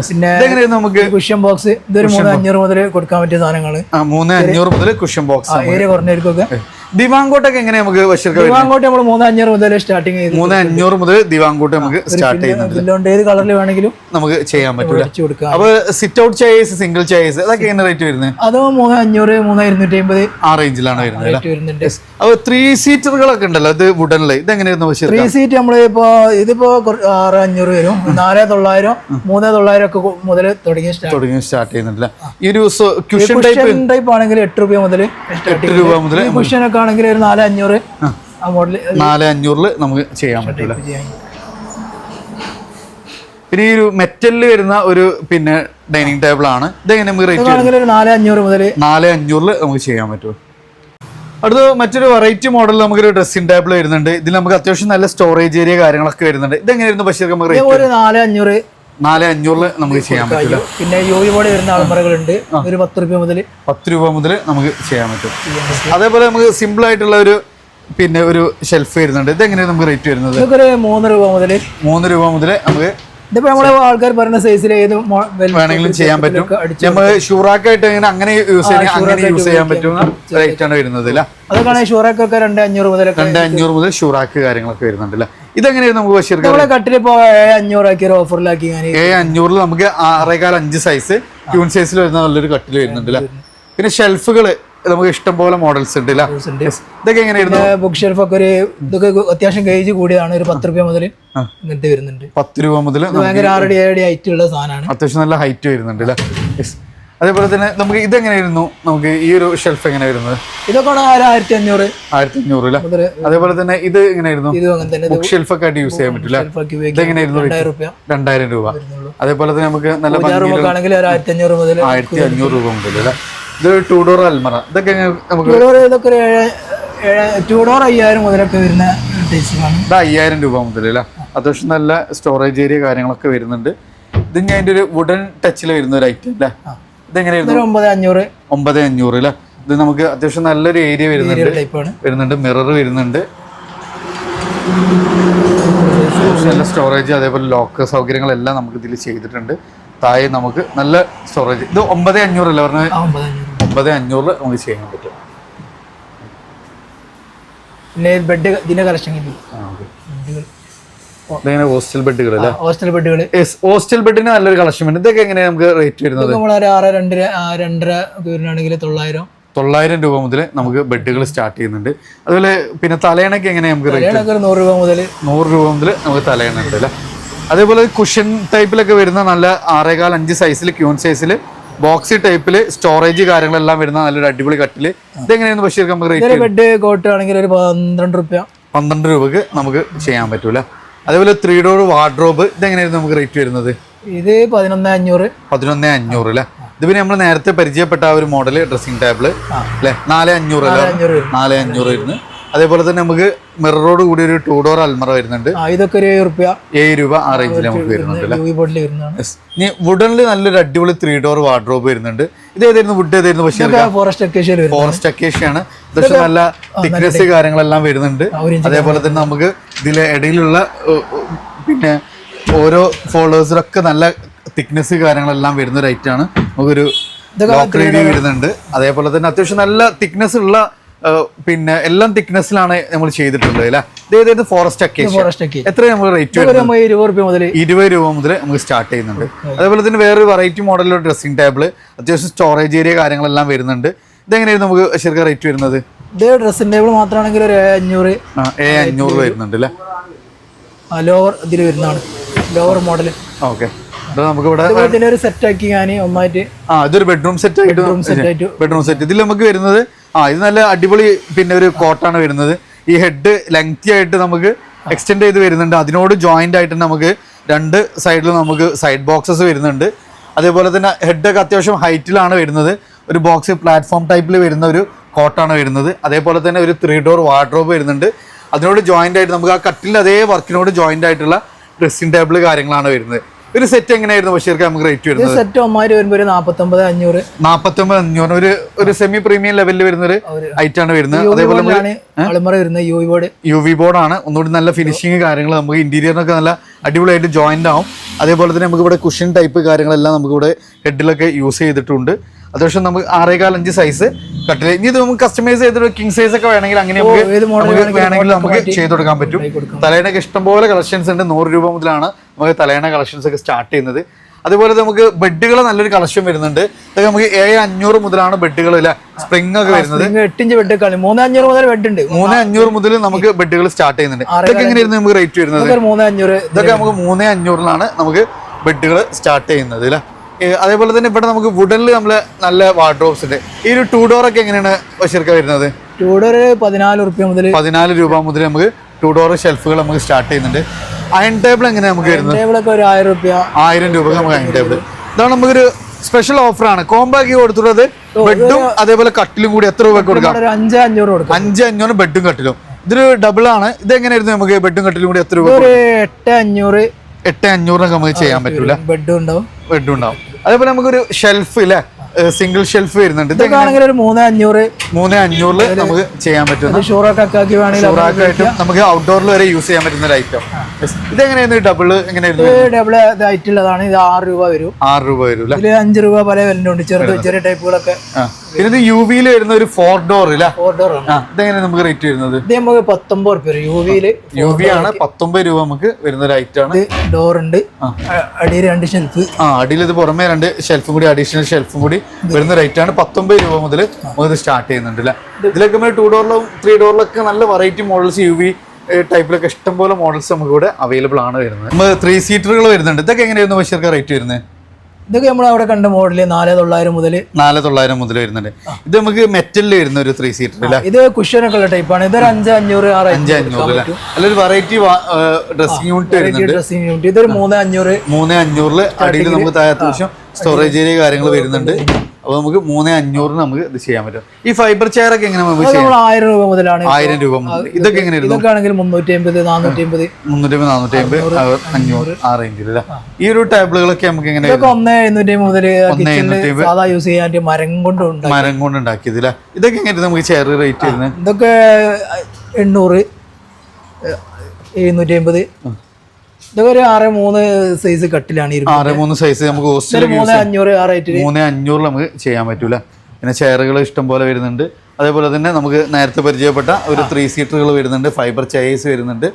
പിന്നെ നമുക്ക് കുഷ്യൻ ബോക്സ് ഇതൊരു മൂന്ന് അഞ്ഞൂറ് മുതൽ കൊടുക്കാൻ പറ്റിയ സാധനങ്ങൾ. ആ മൂന്ന് അഞ്ഞൂറ് മുതൽ കുഷ്യൻ ബോക്സ് ഏരിയ കുറഞ്ഞവർക്കൊക്കെ. ദിവാങ്കോട്ടൊക്കെ എങ്ങനെ നമുക്ക് ബഷീർക്ക് അങ്ങോട്ട് നമ്മൾ മൂന്ന് അഞ്ഞൂറ് മുതൽ സ്റ്റാർട്ടിങ് ചെയ്ത് മൂന്ന് അഞ്ഞൂറ് മുതൽ ദിവാങ്കോട്ട് നമുക്ക് സ്റ്റാർട്ട് ചെയ്യുന്നുണ്ട്. ഇതിലുണ്ട്. ഏത് കളറിൽ വേണമെങ്കിലും നമുക്ക് ചെയ്യാൻ പറ്റും അപ്പൊ sit out chairs single chairs അതൊക്കെ എങ്ങനെ റേറ്റ് വരുന്നത്? അതോ മൂന്ന് അഞ്ഞൂറ് മൂന്ന് ഇരുന്നൂറ്റി അമ്പത് ആ റേഞ്ചിലാണ് വരുന്നത് അപ്പൊ ത്രീ സീറ്ററുകളൊക്കെ ഉണ്ടല്ലോ ഇത് വുഡനിൽ ഇതെങ്ങനെയായിരുന്നു ബഷീർ ത്രീ സീറ്റ് നമ്മൾ ഇപ്പോ ഇതിപ്പോ ആറ് അഞ്ഞൂറ് വരും. നാല് തൊള്ളായിരം മൂന്ന് തൊള്ളായിരം ഒക്കെ മുതൽ തുടങ്ങി തുടങ്ങി സ്റ്റാർട്ട് ചെയ്യുന്നുണ്ടല്ല ഈ ഒരു ക്യൂഷൻ ടൈപ്പ് ആണെങ്കിൽ എട്ട് രൂപ മുതൽ എട്ട് രൂപ മുതൽ ഒക്കെ ആണെങ്കിൽ ഒരു നാല് അഞ്ഞൂറ് ആ. മോഡൽ നാല് അഞ്ഞൂറിൽ നമുക്ക് ചെയ്യാൻ പറ്റില്ല. പിന്നെ ഈ ഒരു മെറ്റലിൽ വരുന്ന ഒരു പിന്നെ ഡൈനിങ് ടേബിൾ ആണ് ഇതെങ്ങനെ നമുക്ക് നാല് അഞ്ഞൂറ് മുതൽ നാല് അഞ്ഞൂറിൽ നമുക്ക് ചെയ്യാൻ പറ്റുമോ അടുത്ത മറ്റൊരു വെറൈറ്റി മോഡൽ നമുക്കൊരു ഡ്രസ്സിംഗ് ടേബിൾ വരുന്നുണ്ട്. ഇതിൽ നമുക്ക് അത്യാവശ്യം നല്ല സ്റ്റോറേജ് ഏരിയ കാര്യങ്ങളൊക്കെ വരുന്നുണ്ട്. ഇതെങ്ങനെയായിരുന്നു ബഷീർ നമുക്ക് ഒരു നാല് അഞ്ഞൂറ് നാല് അഞ്ഞൂറിൽ നമുക്ക് ചെയ്യാൻ പറ്റില്ല. പിന്നെ യു ബോർഡ് വരുന്ന അൾമറകളുണ്ട് ഒരു പത്ത് രൂപ മുതൽ പത്ത് രൂപ മുതൽ നമുക്ക് ചെയ്യാൻ പറ്റും. അതേപോലെ നമുക്ക് സിമ്പിൾ ആയിട്ടുള്ള ഒരു പിന്നെ ഒരു ഷെൽഫ് വരുന്നുണ്ട്. ഇതെങ്ങനെയാണ് നമുക്ക് റേറ്റ് വരുന്നത്? മൂന്ന് രൂപ മുതൽ മൂന്ന് രൂപ മുതൽ നമുക്ക് ഇതിപ്പോ നമ്മളെ ആൾക്കാർ പറയുന്ന സൈസിൽ ഏത് വേണമെങ്കിലും ചെയ്യാൻ പറ്റും. നമ്മൾ ഷൂറാക്കായിട്ട് ഇങ്ങനെ അങ്ങനെ യൂസ് ചെയ്യാൻ അങ്ങനെ യൂസ് ചെയ്യാൻ പറ്റുന്ന റേറ്റ് ആണ് വരുന്നത് അല്ല? അതൊക്കെ ഷൂറാക്കൊക്കെ രണ്ട് അഞ്ഞൂറ് മുതൽ രണ്ട് അഞ്ഞൂറ് മുതൽ ഷൂറാക്ക് കാര്യങ്ങളൊക്കെ വരുന്നുണ്ട് അല്ല? ഇതെങ്ങനെയാണ് നമുക്ക് ബഷീർ കട്ടിൽ ഇപ്പോ ഏഴ് അഞ്ഞൂറാക്കി ഒരു ഓഫറിലാക്കി ഞാൻ ഏ അഞ്ഞൂറിൽ നമുക്ക് ആറേകാൽ അഞ്ച് സൈസ് ട്യൂൺ സൈസിൽ വരുന്ന നല്ലൊരു കട്ടിൽ വരുന്നുണ്ട് പിന്നെ ഷെൽഫുകൾ നമുക്ക് ഇഷ്ടം പോലെ മോഡൽസ് ഉണ്ട് ഇതൊക്കെ എങ്ങനെയായിരുന്നു? ബുക്ക് ഷെൽഫ് ഒക്കെ ഒരു ഇതൊക്കെ അത്യാവശ്യം ഗേജ് കൂടിയതാണ്. ഒരു പത്ത് രൂപ മുതൽ ഇങ്ങനത്തെ വരുന്നുണ്ട്. പത്ത് രൂപ മുതൽ ഭയങ്കര ആറടി ഏഴടി ഹൈറ്റ് ഉള്ള സാധനമാണ്. അത്യാവശ്യം നല്ല ഹൈറ്റ് വരുന്നുണ്ട് അതേപോലെ തന്നെ നമുക്ക് ഇതെങ്ങനെയായിരുന്നു? നമുക്ക് ഈ ഒരു ഷെൽഫ് എങ്ങനെ വരുന്നത് ഇതൊക്കെ ആയിരത്തി അഞ്ഞൂറ് ആയിരത്തി അഞ്ഞൂറ് അതേപോലെ തന്നെ ഇത് എങ്ങനെയായിരുന്നു? ബുക്ക് ഷെൽഫ് ഒക്കെ ആയിട്ട് യൂസ് ചെയ്യാൻ പറ്റില്ല ഇതെങ്ങനെയായിരുന്നു രണ്ടായിരം രൂപ. അതേപോലെ തന്നെ നമുക്ക് നല്ല ആയിരത്തി അഞ്ഞൂറ് മുതൽ ആയിരത്തി അഞ്ഞൂറ് രൂപ മുതൽ അല്ലേ? ഇത് ടൂ ഡോർ അൽമറ. ഇതൊക്കെ നമുക്ക് ഇതൊക്കെ ഒരു ടൂ ഡോർ അയ്യായിരം മുതലൊക്കെ വരുന്ന ഇത് അയ്യായിരം രൂപ മുതൽ അല്ലേ? അത്യാവശ്യം നല്ല സ്റ്റോറേജ് ഏരിയ കാര്യങ്ങളൊക്കെ വരുന്നുണ്ട്. ഇത് ഞാൻ ഒരു വുഡൻ ടച്ചിൽ വരുന്ന ഒരു ഐറ്റം അല്ലേ? ഇതെങ്ങനെയായിരുന്നു ഒമ്പത് അഞ്ഞൂറ്. ഒമ്പത് അഞ്ഞൂറ് അല്ലേ? ഇത് നമുക്ക് അത്യാവശ്യം നല്ലൊരു ഏരിയ വരുന്നുണ്ട്. വരുന്നുണ്ട്. മിറർ വരുന്നുണ്ട്. നല്ല സ്റ്റോറേജ് അതേപോലെ ലോക്ക് സൗകര്യങ്ങളെല്ലാം നമുക്ക് ഇതിൽ ചെയ്തിട്ടുണ്ട്. താഴെ നമുക്ക് നല്ല സ്റ്റോറേജ് ഇത് ഒമ്പത് അഞ്ഞൂറല്ലേ പറഞ്ഞത്? ഒമ്പത് അഞ്ഞൂറ്. ഒമ്പത് അഞ്ഞൂറിൽ നമുക്ക് ചെയ്യാൻ പറ്റും. പിന്നെ ബെഡ് ഇതിന്റെ കളക്ഷൻ ഹോസ്റ്റൽ ബെഡുകൾ ഹോസ്റ്റൽ ബെഡുകൾ ഹോസ്റ്റൽ ബെഡിന് നല്ലൊരു കളക്ഷൻ ഉണ്ട് ഇതൊക്കെ എങ്ങനെയാണ് നമുക്ക് റേറ്റ് വരുന്നത്? നമ്മളൊരു ആറ് രണ്ടര ആ, രണ്ടര ഒക്കെ വരുന്നതാണെങ്കിൽ തൊള്ളായിരം. തൊള്ളായിരം രൂപ മുതൽ നമുക്ക് ബെഡുകൾ സ്റ്റാർട്ട് ചെയ്യുന്നുണ്ട്. അതുപോലെ പിന്നെ തലയണയ്ക്ക് എങ്ങനെ നമുക്ക് റേറ്റ് നൂറ് രൂപ മുതൽ നൂറ് രൂപ മുതൽ നമുക്ക് തലയണ ഉണ്ട് അല്ലേ? അതേപോലെ കുഷൻ ടൈപ്പിലൊക്കെ വരുന്ന നല്ല ആറേകാൽ അഞ്ച് സൈസിൽ ക്യൂൺ സൈസിൽ ബോക്സി ടൈപ്പിൽ സ്റ്റോറേജ് കാര്യങ്ങളെല്ലാം വരുന്ന നല്ലൊരു അടിപൊളി കട്ടിൽ. ഇതെങ്ങനെയാണ് ബഷീർ നമുക്ക് റേറ്റ് ബെഡ് കോട്ട് ആണെങ്കിൽ ഒരു പന്ത്രണ്ട് രൂപ പന്ത്രണ്ട് രൂപക്ക് നമുക്ക് ചെയ്യാൻ പറ്റൂല. അതേപോലെ ത്രീ ഡോർ വാർഡ്രോബ് ഇതെങ്ങനെയായിരുന്നു നമുക്ക് റേറ്റ് വരുന്നത്? ഇത് പതിനൊന്ന് അഞ്ഞൂറ്. പതിനൊന്ന് അഞ്ഞൂറ് അല്ലേ ഇത് പിന്നെ നമ്മൾ നേരത്തെ പരിചയപ്പെട്ട ആ ഒരു മോഡൽ ഡ്രസ്സിംഗ് ടേബിൾ അല്ലേ നാല് അഞ്ഞൂറ് അല്ലേ? നാല് അഞ്ഞൂറ് വരുന്നു. അതേപോലെ തന്നെ നമുക്ക് മിററോട് കൂടി ഒരു ടൂ ഡോർ അൽമറ വരുന്നുണ്ട്. ഇതൊക്കെ ഒരു ഏഴ് റുപ്യ. ഏഴ് രൂപ ആ റേഞ്ചിൽ നമുക്ക് വരുന്നുണ്ട്. ഇനി വുഡനിൽ നല്ലൊരു അടിപൊളി ത്രീ ഡോർ വാർഡ്രോബ് വരുന്നുണ്ട്. ഇത് ഏതായിരുന്നു വുഡ് ഏതായിരുന്നു പക്ഷേ ഫോറസ്റ്റ് അക്കേഷ്യ ഫോറസ്റ്റ് അക്കേഷ്യാണ് പക്ഷെ നല്ല തിക്നെസ് കാര്യങ്ങളെല്ലാം വരുന്നുണ്ട്. അതേപോലെ തന്നെ നമുക്ക് ഇതിലെ ഇടയിലുള്ള പിന്നെ ഓരോ ഫോളോവേഴ്സിലൊക്കെ നല്ല തിക്നെസ് കാര്യങ്ങളെല്ലാം വരുന്ന ഒരു ഐറ്റാണ് നമുക്കൊരു ലോക്ക് റേഡിയോ വരുന്നുണ്ട്. അതേപോലെ തന്നെ അത്യാവശ്യം നല്ല തിക്നെസ് ഉള്ള പിന്നെ എല്ലാം തിക്നെസ്സിലാണ് നമ്മൾ ചെയ്തിട്ടുള്ളത് അല്ലേ? ഫോറസ്റ്റ് അക്കേഷ്യ എത്ര നമ്മൾ റേറ്റ് ഇരുപത് രൂപ മുതൽ നമുക്ക് സ്റ്റാർട്ട് ചെയ്യുന്നുണ്ട്. അതേപോലെ തന്നെ വേറൊരു വെറൈറ്റി മോഡലിലുള്ള ഡ്രസ്സിംഗ് ടേബിൾ അത്യാവശ്യം സ്റ്റോറേജ് ഏരിയ കാര്യങ്ങളെല്ലാം വരുന്നുണ്ട്. ഇതെങ്ങനെയായിരുന്നു നമുക്ക് ശരിക്കും റേറ്റ് വരുന്നത്? ഇത് ഡ്രസ്സിംഗ് ടേബിൾ മാത്രമാണെങ്കിൽ ഒരു അഞ്ഞൂറ് ഏ അഞ്ഞൂറ് വരുന്നുണ്ട് അല്ലേ? ലോവർ ഇതിൽ വരുന്നതാണ്. Lower model okay. ഒരു സെറ്റ് ആക്കി ഞാൻ ഒന്നായിട്ട് ആ ഇതൊരു ബെഡ്റൂം സെറ്റ് ആയിട്ട് സെറ്റ് ആയിട്ട്. ബെഡ്റൂം സെറ്റ് ഇതിൽ നമുക്ക് വരുന്നത് ആ ഇത് നല്ല അടിപൊളി പിന്നെ ഒരു കോട്ടാണ് വരുന്നത്. ഈ ഹെഡ് ലെങ്തി ആയിട്ട് നമുക്ക് എക്സ്റ്റെൻഡ് ചെയ്ത് വരുന്നുണ്ട്. അതിനോട് ജോയിന്റ് ആയിട്ട് നമുക്ക് രണ്ട് സൈഡിലും നമുക്ക് സൈഡ് ബോക്സസ് വരുന്നുണ്ട്. അതേപോലെ തന്നെ ഹെഡൊക്കെ അത്യാവശ്യം ഹൈറ്റിലാണ് വരുന്നത്. ഒരു ബോക്സ് പ്ലാറ്റ്ഫോം ടൈപ്പിൽ വരുന്ന ഒരു കോട്ടാണ് വരുന്നത്. അതേപോലെ തന്നെ ഒരു ത്രീ ഡോർ വാർഡ്രോബ് വരുന്നുണ്ട്. അതിനോട് ജോയിന്റ് ആയിട്ട് നമുക്ക് ആ കട്ടിൽ അതേ വർക്കിനോട് ജോയിന്റ് ആയിട്ടുള്ള ഡ്രസ്സിംഗ് ടേബിൾ കാര്യങ്ങളാണ് വരുന്നത്. ഒരു സെറ്റ് എങ്ങനെയായിരുന്നു ബഷീർക്ക് നമുക്ക് റേറ്റ് വരുന്നത്? സെറ്റ് ഒന്നായിട്ട് വരുമ്പോൾ ഒരു നാൽപ്പത്തൊമ്പത് അഞ്ഞൂറ്. നാപ്പത്തൊമ്പത് അഞ്ഞൂറ്. ഒരു ഒരു സെമി പ്രീമിയം ലെവലിൽ വരുന്ന ഒരു ഐറ്റം ആണ് വരുന്നത്. അതേപോലെ U V board U V ബോർഡാണ് ഒന്നുകൂടി നല്ല ഫിനിഷിങ് കാര്യങ്ങൾ നമുക്ക് ഇന്റീരിയറിനൊക്കെ നല്ല അടിപൊളിയായിട്ട് ജോയിന്റ് ആവും. അതേപോലെ തന്നെ നമുക്ക് ഇവിടെ കുഷൻ ടൈപ്പ് കാര്യങ്ങളെല്ലാം നമുക്ക് ഇവിടെ ഹെഡിലൊക്കെ യൂസ് ചെയ്തിട്ടുണ്ട്. അത്യാവശ്യം നമുക്ക് ആറേകാൽ അഞ്ച് സൈസ് കട്ടിൽ. ഇനി ഇത് നമുക്ക് കസ്റ്റമൈസ് ചെയ്തൊരു കിങ് സൈസ് ഒക്കെ വേണമെങ്കിൽ അങ്ങനെ നമുക്ക് വേണമെങ്കിൽ നമുക്ക് ചെയ്ത് കൊടുക്കാൻ പറ്റും. തലേണൊക്കെ ഇഷ്ടംപോലെ കളക്ഷൻസ് ഉണ്ട്. നൂറ് രൂപ മുതലാണ് നമുക്ക് തലേണ കളക്ഷൻസ് ഒക്കെ സ്റ്റാർട്ട് ചെയ്യുന്നത്. അതുപോലെ നമുക്ക് ബെഡുകൾ നല്ലൊരു കളക്ഷൻ വരുന്നുണ്ട്. ഇതൊക്കെ നമുക്ക് ഏഴ് അഞ്ഞൂറ് മുതലാണ് ബെഡുകൾ അല്ലെ? സ്പ്രിംഗ് ഒക്കെ വരുന്നത്. എട്ടിഞ്ച് ബെഡ് മൂന്ന് അഞ്ഞൂറ് മുതൽ ബെഡ് ഉണ്ട്. മൂന്ന് അഞ്ഞൂറ് മുതൽ നമുക്ക് ബെഡുകൾ സ്റ്റാർട്ട് ചെയ്യുന്നുണ്ട്. ഇതൊക്കെ എങ്ങനെയായിരുന്നു നമുക്ക് റേറ്റ് വരുന്നത്? ഇതൊക്കെ ഒരു മൂന്ന് അഞ്ഞൂറ് ഇതൊക്കെ നമുക്ക് മൂന്ന് അഞ്ഞൂറിലാണ് നമുക്ക് ബെഡുകൾ സ്റ്റാർട്ട് ചെയ്യുന്നത് അല്ലേ? അതേപോലെ തന്നെ ഇവിടെ നമുക്ക് വുഡനിൽ നമ്മൾ നല്ല വാർഡ്രോബ്സ് ഉണ്ട്. ഈ ഒരു ടൂ ഡോർ ഒക്കെ എങ്ങനെയാണ് ബഷീർക്ക വരുന്നത്? ടൂ ഡോർ പതിനാല് റുപ്യ മുതൽ പതിനാല് രൂപ മുതൽ നമുക്ക് ടൂ ഡോർ ഷെൽഫുകൾ നമുക്ക് സ്റ്റാർട്ട് ചെയ്യുന്നുണ്ട്. അയൺ ടേബിൾ എങ്ങനെയാണ് നമുക്ക് വരുന്നത്? ടേബിളൊക്കെ ഒരു ആയിരം റുപ്യ ആയിരം രൂപ നമുക്ക് അയൺ ടേബിൾ ഇതാണ് നമുക്കൊരു സ്പെഷ്യൽ ഓഫറാണ് കോമ്പാക്കി കൊടുത്തിട്ടുള്ളത് ബെഡും അതേപോലെ കട്ടിലും കൂടി എത്ര രൂപ കൊടുക്കാം? അഞ്ച് അഞ്ഞൂറ് കൊടുക്കാം. അഞ്ച് അഞ്ഞൂറ് ബെഡും കട്ടിലും. ഇതൊരു ഡബിൾ ആണ്. ഇത് എങ്ങനെയായിരുന്നു നമുക്ക് ബെഡും കട്ടിലും കൂടി എത്ര രൂപ എട്ട് അഞ്ഞൂറ്. എട്ട് അഞ്ഞൂറിനൊക്കെ നമുക്ക് ചെയ്യാൻ പറ്റൂല. ബെഡും ഉണ്ടാവും. ബെഡും ഉണ്ടാവും. അതേപോലെ നമുക്കൊരു ഷെൽഫ് ഇല്ലേ സിംഗിൾ ഷെൽഫ് വരുന്നുണ്ട്. ഇതൊക്കെ ഒരു മൂന്ന് അഞ്ഞൂറ്. മൂന്ന് അഞ്ഞൂറിൽ നമുക്ക് ചെയ്യാൻ പറ്റുന്ന ഷൂറൊക്കെ ആക്കി വേണമെങ്കിൽ ഷൂറാക്കായിട്ടും നമുക്ക് ഔട്ട്ഡോറിൽ വരെ യൂസ് ചെയ്യാൻ പറ്റുന്ന ഒരു ഐറ്റം ഇതെങ്ങനെയായിരുന്നു ഡബിൾ എങ്ങനെയായിരുന്നു ഡബിൾ ഇതായിട്ടുള്ളതാണ് ഇത് ആറ് രൂപ വരും. ആറ് രൂപ വരും അഞ്ചു രൂപ പല വിലന്റെ ഉണ്ട് ചെറുത് ചെറിയ ടൈപ്പുകളൊക്കെ പിന്നെ ഇത് യു വിയിൽ വരുന്ന ഒരു ഫോർ ഡോർ ഇല്ല? ഓർഡർ ആണ്. ഇതെങ്ങനെ നമുക്ക് റേറ്റ് വരുന്നത്? ഇത് നമുക്ക് പത്തൊമ്പത് റുപ്യ വരും. യു യു വി ആണ് പത്തൊമ്പത് രൂപ നമുക്ക് വരുന്ന ഒരു ഐറ്റം ആണ്. ഡോർ ഉണ്ട്. അടിയിൽ രണ്ട് ഷെൽഫ് ആ അടിയിൽ ഇത് പുറമേ രണ്ട് ഷെൽഫും കൂടി അഡീഷണൽ ഷെൽഫും കൂടി വരുന്ന റേറ്റ് ആണ്. പത്തൊമ്പത് രൂപ മുതൽ നമുക്ക് ഇത് സ്റ്റാർട്ട് ചെയ്യുന്നുണ്ട് അല്ലേ ഇതിലൊക്കെ നമ്മൾ ടു ഡോറിലും ത്രീ ഡോറിലൊക്കെ നല്ല വെറൈറ്റി മോഡൽസ് യു വി ടൈപ്പിലൊക്കെ ഇഷ്ടംപോലെ മോഡൽസ് നമുക്ക് ഇവിടെ അവൈലബിൾ ആണ് വരുന്നത്. നമ്മൾ ത്രീ സീറ്ററുകൾ വരുന്നുണ്ട്. ഇതൊക്കെ എങ്ങനെയായിരുന്നു ബഷീർക്ക് റേറ്റ് വരുന്നത്? ഇതൊക്കെ നമ്മൾ അവിടെ കണ്ട മോഡൽ നാല് തൊള്ളായിരം മുതൽ നാല് തൊള്ളായിരം മുതൽ വരുന്നുണ്ട്. ഇത് നമുക്ക് മെറ്റലിൽ വരുന്ന ഒരു ത്രീ സീറ്റർ അല്ലേ ഇത് കുഷനൊക്കെ ഉള്ള ടൈപ്പാണ് ഇതൊരു അഞ്ച് അഞ്ഞൂറ് ആറ് അഞ്ച് അഞ്ഞൂറ് അല്ലൊരു വെറൈറ്റി ഡ്രസ്സിംഗ് യൂണിറ്റ് വരുന്നുണ്ട്. ഡ്രസ്സിംഗ് യൂണിറ്റ് ഇതൊരു മൂന്ന് അഞ്ഞൂറ് മൂന്ന് അഞ്ഞൂറിൽ അടിയിൽ നമുക്ക് താഴെ അത്യാവശ്യം സ്റ്റോറേജ് ഏരിയ കാര്യങ്ങൾ വരുന്നുണ്ട്. അപ്പൊ നമുക്ക് മൂന്ന് അഞ്ഞൂറിന് നമുക്ക് ഇത് ചെയ്യാൻ പറ്റും. ഈ ഫൈബർ ചെയർ ഒക്കെ എങ്ങനെ നമുക്ക് ചെയ്യാം? ആയിരം രൂപ മുതലാണ് ആയിരം രൂപ മുതൽ. ഇതൊക്കെ എങ്ങനെ ഇതൊക്കെ ആണെങ്കിൽ മുന്നൂറ്റി അമ്പത് നാനൂറ്റി അമ്പത് മുന്നൂറ്റി അമ്പത് നാനൂറ്റി അമ്പത് അഞ്ഞൂറ് ആ റേഞ്ചിൽ അല്ലേ ഈ ഒരു ടേബിളുകളൊക്കെ നമുക്ക് എങ്ങനെ ഇതൊക്കെ ഒന്ന് എഴുന്നൂറ്റി മുതൽ സാധാ യൂസ് ചെയ്യാൻ മരം കൊണ്ട് മരം കൊണ്ട് ഉണ്ടാക്കിയത് അല്ലേ ഇതൊക്കെ എങ്ങനെ നമുക്ക് ചെയർ റേറ്റ് ഇതൊക്കെ എണ്ണൂറ് എഴുന്നൂറ്റി അമ്പത് ഇതൊക്കെ ഒരു ആറ് മൂന്ന് സൈസ് കട്ടിലാണ് ആറ് മൂന്ന് സൈസ് നമുക്ക് ഹോസ്റ്റൽ ഇതൊരു മൂന്ന് അഞ്ഞൂറ് ആ മൂന്ന് അഞ്ഞൂറിൽ നമുക്ക് ചെയ്യാൻ പറ്റൂല. പിന്നെ ചെയറുകൾ ഇഷ്ടം പോലെ വരുന്നുണ്ട്. അതേപോലെ തന്നെ നമുക്ക് നേരത്തെ പരിചയപ്പെട്ട ഒരു ത്രീ സീറ്ററുകൾ വരുന്നുണ്ട് ഫൈബർ ചെയേഴ്സ് വരുന്നുണ്ട്.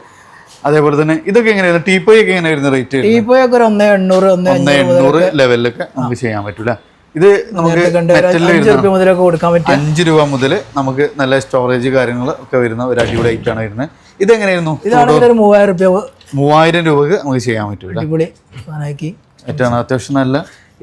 അതേപോലെ തന്നെ ഇതൊക്കെ എങ്ങനെയാണ്? ടീപ്പോയി ഒക്കെ എങ്ങനെ വരുന്ന റേറ്റ് ടീപ്പോയി ഒക്കെ ഒരു ഒന്ന് എണ്ണൂറ് ഒന്ന് എണ്ണൂറ് ലെവലിലൊക്കെ നമുക്ക് ചെയ്യാൻ പറ്റൂല. ഇത് നമുക്ക് മുതലൊക്കെ കൊടുക്കാൻ പറ്റും അഞ്ച് രൂപ മുതൽ നമുക്ക് നല്ല സ്റ്റോറേജ് കാര്യങ്ങൾ ഒക്കെ വരുന്ന ഒരു അടിപൊളി ഐറ്റം ആണ് വരുന്നത്. ഇതെങ്ങനെയായിരുന്നു? ഇതാണെങ്കിൽ ഒരു മൂവായിരം റുപ്യ മൂവായിരം രൂപക്ക് നമുക്ക് ചെയ്യാൻ പറ്റും അടിപൊളി സാധനമാക്കി ഏറ്റവും അത്യാവശ്യം നല്ല